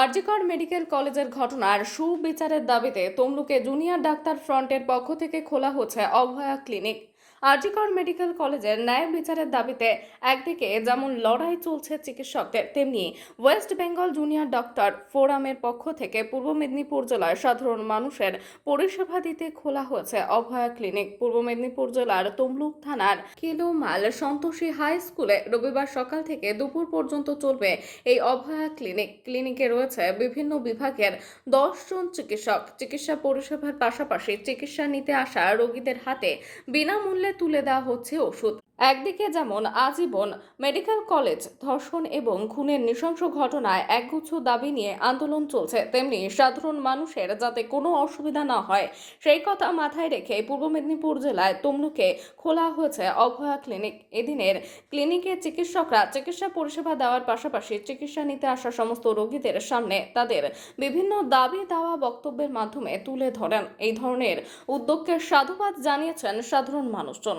RG Kar medical কলেজের ঘটনার সুবিচারের দাবিতে তমলুকে জুনিয়র ডাক্তার ফ্রন্টের পক্ষ থেকে খোলা হচ্ছে অভয়া ক্লিনিক। আরজিকর মেডিকেল কলেজের ন্যায় বিচারের দাবিতে একদিকে যেমন লড়াই চলছে চিকিৎসকদের, তেমনি ওয়েস্ট বেঙ্গল জুনিয়র ডক্টর ফোরামের পক্ষ থেকে পূর্ব মেদিনীপুর জেলার সাধারণ মানুষের পরিষেবা দিতে খোলা হয়েছে অভয়া ক্লিনিক। পূর্ব মেদিনীপুর জেলার তমলুক থানার কিলোমাল সন্তোষী হাই স্কুলে রবিবার সকাল থেকে দুপুর পর্যন্ত চলবে এই অভয়া ক্লিনিক। ক্লিনিকে রয়েছে বিভিন্ন বিভাগের দশজন চিকিৎসক। চিকিৎসা পরিষেবার পাশাপাশি চিকিৎসা নিতে আসা রোগীদের হাতে বিনামূল্যে তুলে দেওয়া হচ্ছে ওষুধ। একদিকে যেমন আজীবন মেডিকেল কলেজ, ধর্ষণ এবং খুনের নৃশংস ঘটনায় একগুচ্ছ দাবি নিয়ে আন্দোলন চলছে, তেমনি সাধারণ মানুষের যাতে কোনো অসুবিধা না হয়, সেই কথা মাথায় রেখে পূর্ব মেদিনীপুর জেলায় তমলুকে খোলা হয়েছে অভয়া ক্লিনিক। এদিনের ক্লিনিকে চিকিৎসকরা চিকিৎসা পরিষেবা দেওয়ার পাশাপাশি চিকিৎসা নিতে আসা সমস্ত রোগীদের সামনে তাদের বিভিন্ন দাবি দেওয়া বক্তব্যের মাধ্যমে তুলে ধরেন। এই ধরনের উদ্যোগকে সাধুবাদ জানিয়েছেন সাধারণ মানুষজন।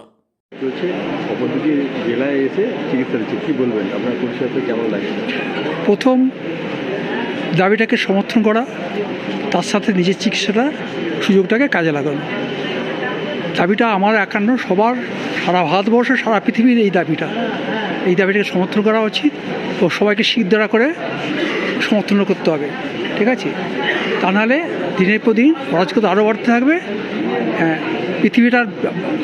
জেলায় এসে চিকিৎসা কী বলবেন? আপনার কেমন লাগে? প্রথম, দাবিটাকে সমর্থন করা, তার সাথে নিজের চিকিৎসাটা, সুযোগটাকে কাজে লাগানো। দাবিটা আমার একান্ন, সবার, সারা ভারতবর্ষ, সারা পৃথিবীর এই দাবিটা। এই দাবিটাকে সমর্থন করা উচিত ও সবাইকে সিদ্ধারা করে সমর্থন করতে হবে। ঠিক আছে? তা নাহলে দিনের পর দিন, অরাজকতা আরও বাড়তে থাকবে। হ্যাঁ পৃথিবীটার,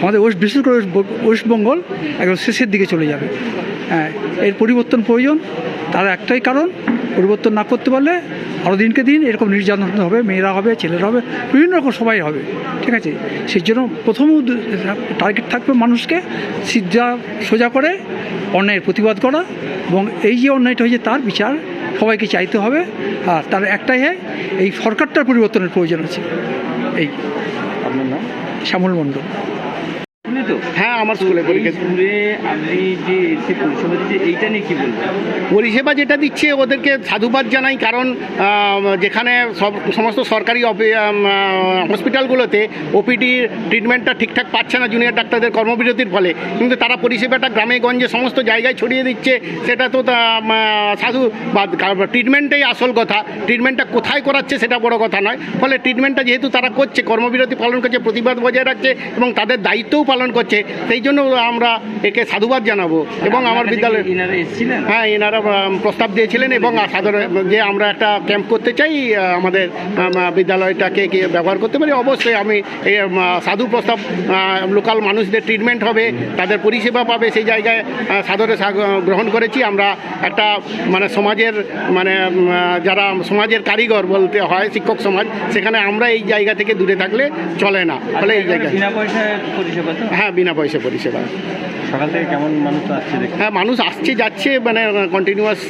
আমাদের ওয়েস্ট, বিশেষ করে ওয়েস্টবেঙ্গল একদম শেষের দিকে চলে যাবে। হ্যাঁ এর পরিবর্তন প্রয়োজন। তার একটাই কারণ, পরিবর্তন না করতে পারলে আরও দিনকে দিন এরকম নির্যাতন হবে, মেয়েরা হবে, ছেলেরা হবে, বিভিন্ন রকম সবাই হবে। ঠিক আছে? সেই জন্য প্রথম টার্গেট থাকবে মানুষকে সিদ্ধা সোজা করে অন্যায়ের প্রতিবাদ করা এবং এই যে অন্যায়টা হয়েছে তার বিচার সবাইকে চাইতে হবে। আর তার একটাই হয়, এই সরকারটার পরিবর্তনের প্রয়োজন আছে। এই। আপনার নাম? শ্যামল মণ্ডল। তো? হ্যাঁ আমার স্কুলে পরীক্ষা। স্কুলে আপনি যে এসে পরিষেবা দিচ্ছে এইটা নিয়ে কি বলবেন পরিষেবা যেটা দিচ্ছে ওদেরকে সাধুবাদ জানাই কারণ যেখানে সব সমস্ত সরকারি হসপিটালগুলোতে ওপিডি ট্রিটমেন্টটা ঠিকঠাক পাচ্ছে না জুনিয়র ডাক্তারদের কর্মবিরতির ফলে। কিন্তু তারা পরিষেবাটা গ্রামে গঞ্জে সমস্ত জায়গায় ছড়িয়ে দিচ্ছে সেটা তো সাধুবাদ। ট্রিটমেন্টেই আসল কথা ট্রিটমেন্টটা কোথায় করাচ্ছে সেটা বড় কথা নয়। ফলে ট্রিটমেন্টটা যেহেতু তারা করছে কর্মবিরতি পালন করছে প্রতিবাদ বজায় রাখছে এবং তাদের দায়িত্বও পালন করছে সেই জন্য আমরা একে সাধুবাদ জানাব এবং আমার বিদ্যালয়ে হ্যাঁ এনারা প্রস্তাব দিয়েছিলেন এবং সাধারণ যে আমরা একটা ক্যাম্প করতে চাই আমাদের বিদ্যালয়টাকে কি ব্যবহার করতে পারি? অবশ্যই আমি সাধু প্রস্তাব লোকাল মানুষদের ট্রিটমেন্ট হবে তাদের পরিষেবা পাবে সেই জায়গায় সাদরে গ্রহণ করেছি। আমরা একটা মানে সমাজের মানে যারা সমাজের কারিগর বলতে হয় শিক্ষক সমাজ সেখানে আমরা এই জায়গা থেকে দূরে থাকলে চলে না। ফলে এই জায়গায় হ্যাঁ বিনা পয়সা পরিষেবা। সকাল থেকে কেমন মানুষ আসছে হ্যাঁ মানুষ আসছে যাচ্ছে মানে কন্টিনিউয়াস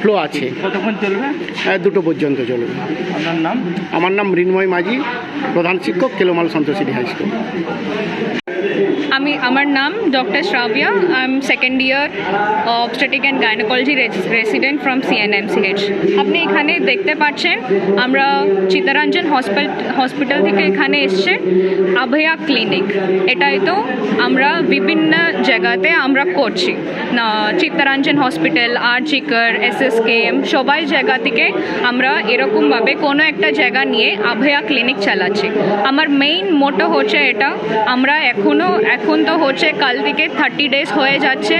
ফ্লো আছে। কতক্ষণ চলবে? হ্যাঁ, দুটো পর্যন্ত চলবে। আপনার নাম? আমার নাম মৃন্ময় মাঝি প্রধান শিক্ষক কেলোমাল সন্তোষী হাই স্কুল। আমি, আমার নাম doctor Shrabiya I am second year obstetric and gynaecology resident from CNMCH আপনি এখানে দেখতে পাচ্ছেন, আমরা চিত্তরঞ্জন হসপিটাল হসপিটাল থেকে এখানে এসছে, আভয়া ক্লিনিক। এটাই তো আমরা বিভিন্ন জায়গাতে আমরা করছি। চিত্তরঞ্জন হসপিটাল আর জিকর এস এস কে এম সবাই জায়গা থেকে আমরা এরকমভাবে কোনো একটা জায়গা নিয়ে আভয়া ক্লিনিক চালাচ্ছি। আমার মেইন মোটো হচ্ছে এটা, আমরা এখনও এখন তো হচ্ছে কাল থেকে থার্টি ডেজ হয়ে যাচ্ছে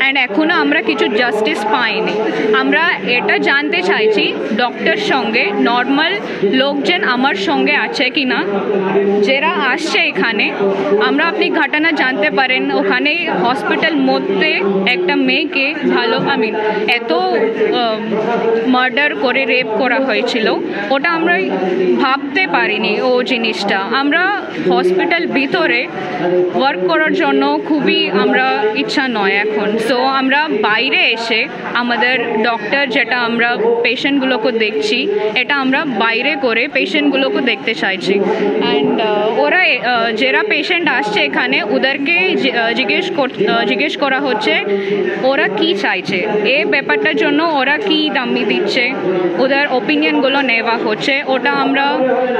অ্যান্ড এখনও আমরা কিছু জাস্টিস পাইনি। আমরা এটা জানতে চাইছি ডক্টর সঙ্গে নর্মাল লোকজন আমার সঙ্গে আছে কি না যারা আসছে এখানে, আমরা আপনি ঘটনা জানতে পারেন, ওখানে হসপিটাল মধ্যে একটা মেয়েকে ভালো আমি এত মার্ডার করে রেপ করা হয়েছিল, ওটা আমরা ভাবতে পারিনি ও জিনিসটা। আমরা হসপিটাল ভিতরে ওয়ার্ক করার জন্য খুবই আমরা ইচ্ছা নয় এখন। সো আমরা বাইরে এসে আমাদের ডক্টর যেটা আমরা পেশেন্টগুলোকে দেখছি, এটা আমরা বাইরে করে পেশেন্টগুলোকে দেখতে চাইছি। অ্যান্ড ওরা যারা পেশেন্ট আসছে এখানে, ওদেরকে জিজ্ঞেস কর- জিজ্ঞেস করা হচ্ছে ওরা কি চাইছে? এই ব্যাপারটার জন্য ওরা কি দামি দিচ্ছে? ওদের ওপিনিয়নগুলো নেওয়া হচ্ছে। ওটা আমরা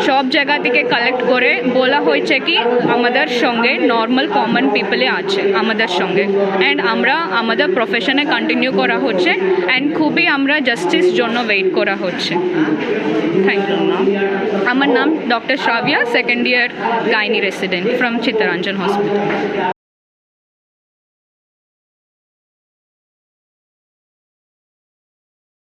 সব জায়গা থেকে কালেক্ট করে বলা হয়েছে কি আমাদের সঙ্গে নর্মাল নর্মাল কমন পিপলে আছে, আমাদের সঙ্গে। অ্যান্ড আমরা আমাদের প্রফেশনে কন্টিনিউ করা হচ্ছে অ্যান্ড খুবই আমরা জাস্টিস জন্য ওয়েট করা হচ্ছে। থ্যাংক ইউ আমার নাম doctor Shrabiya second year gynae resident from Chittaranjan hospital